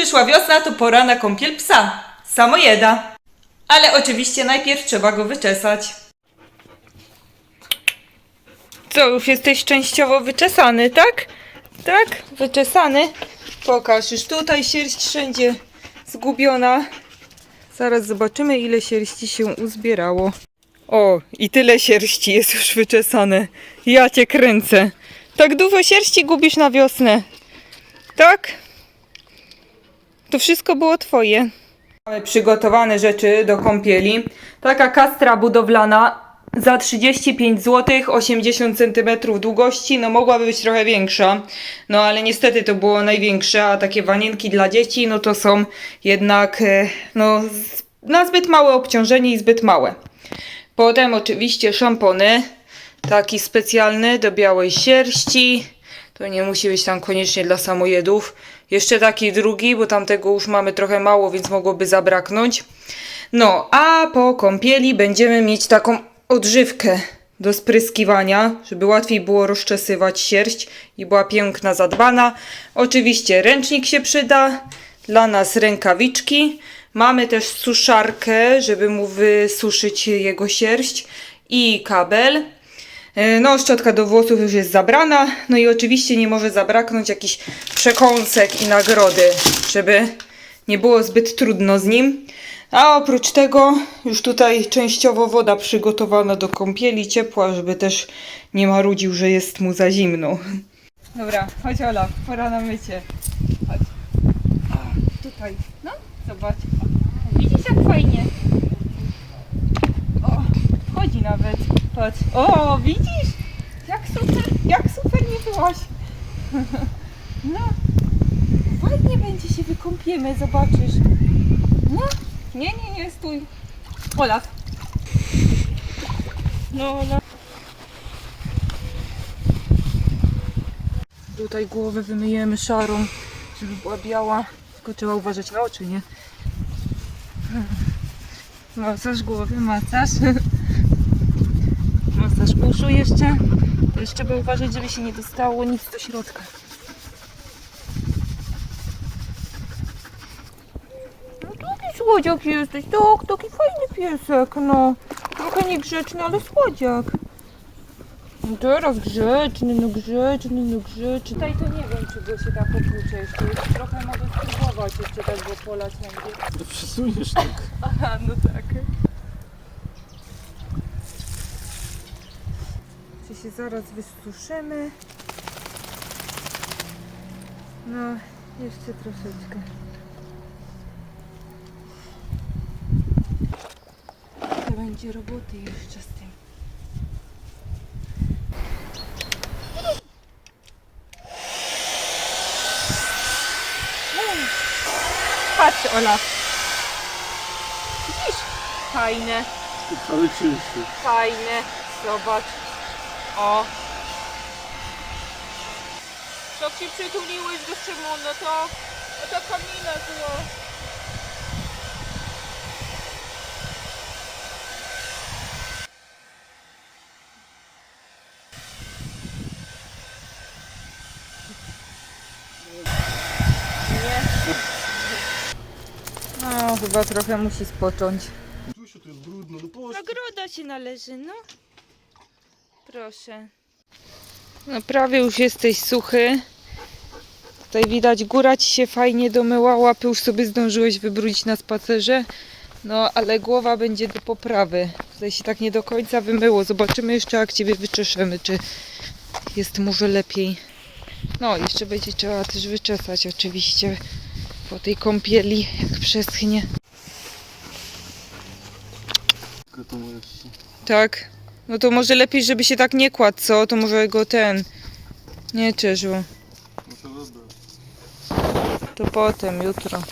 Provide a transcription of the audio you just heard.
Przyszła wiosna, to pora na kąpiel psa. Samojeda. Ale oczywiście najpierw trzeba go wyczesać. Co, już jesteś częściowo wyczesany, tak? Tak, wyczesany. Pokaż, już tutaj sierść wszędzie zgubiona. Zaraz zobaczymy, ile sierści się uzbierało. O, i tyle sierści jest już wyczesane. Ja cię kręcę. Tak dużo sierści gubisz na wiosnę. Tak? To wszystko było twoje. Mamy przygotowane rzeczy do kąpieli. Taka kastra budowlana za 35 zł, 80 cm długości. No mogłaby być trochę większa. No ale niestety to było największe, a takie wanienki dla dzieci, no to są jednak e, no, na zbyt małe obciążenie i zbyt małe. Potem oczywiście szampony. Taki specjalny do białej sierści. To nie musi być tam koniecznie dla samojedów. Jeszcze taki drugi, bo tamtego już mamy trochę mało, więc mogłoby zabraknąć. No, a po kąpieli będziemy mieć taką odżywkę do spryskiwania, żeby łatwiej było rozczesywać sierść i była piękna, zadbana. Oczywiście ręcznik się przyda, dla nas rękawiczki. Mamy też suszarkę, żeby mu wysuszyć jego sierść i kabel. E, No, szczotka do włosów już jest zabrana. No i oczywiście nie może zabraknąć jakichś przekąsek i nagrody, żeby nie było zbyt trudno z nim. A oprócz tego już tutaj częściowo woda przygotowana do kąpieli, ciepła, żeby też nie marudził, że jest mu za zimno. Dobra, chodź Ola, pora na mycie. Chodź. O, tutaj, no, zobacz. Widzisz jak fajnie. O, chodzi nawet. Patrz. O, widzisz? Jak super, jak super nie byłaś. No, fajnie będzie się wykąpiemy, zobaczysz. No, nie, nie, nie, stój. Olaf. No, no. Tutaj głowę wymyjemy szarą, żeby była biała. Tylko trzeba uważać na oczy, nie? Masaż głowy, masaż. Masaż uszu jeszcze. Też trzeba uważać, żeby się nie dostało nic do środka. No taki słodziak jesteś, tak, taki fajny piesek, no. Trochę niegrzeczny, ale słodziak. No teraz grzeczny, no grzeczny, no grzeczny. Tutaj to nie wiem, czy go się tak opłucze jeszcze. Jeszcze Trochę mogę spróbować jeszcze tak go polać będzie. To przesuniesz tak. Aha, no tak. Się zaraz wysuszymy? No, jeszcze troszeczkę. To będzie roboty jeszcze z tym. Patrz, Olaf. Widzisz? Fajne, Ale czysty. fajne. Zobacz. O. Co ci przytuliłeś do Szymona, to, to ta kamina zła. Nie. No, chyba trochę musi spocząć. Tusiu, to jest brudno, no połóż. Nagroda ci należy, no. Proszę. No prawie już jesteś suchy. Tutaj widać, góra ci się fajnie domyła, łapy już sobie zdążyłeś wybrudzić na spacerze. No, ale głowa będzie do poprawy. Tutaj się tak nie do końca wymyło. Zobaczymy jeszcze, jak ciebie wyczeszemy, czy jest może lepiej. No, jeszcze będzie trzeba też wyczesać oczywiście po tej kąpieli, jak przeschnie. Tak. No to może lepiej, żeby się tak nie kładł, co? To może go ten nie cieszył. No. To potem, jutro.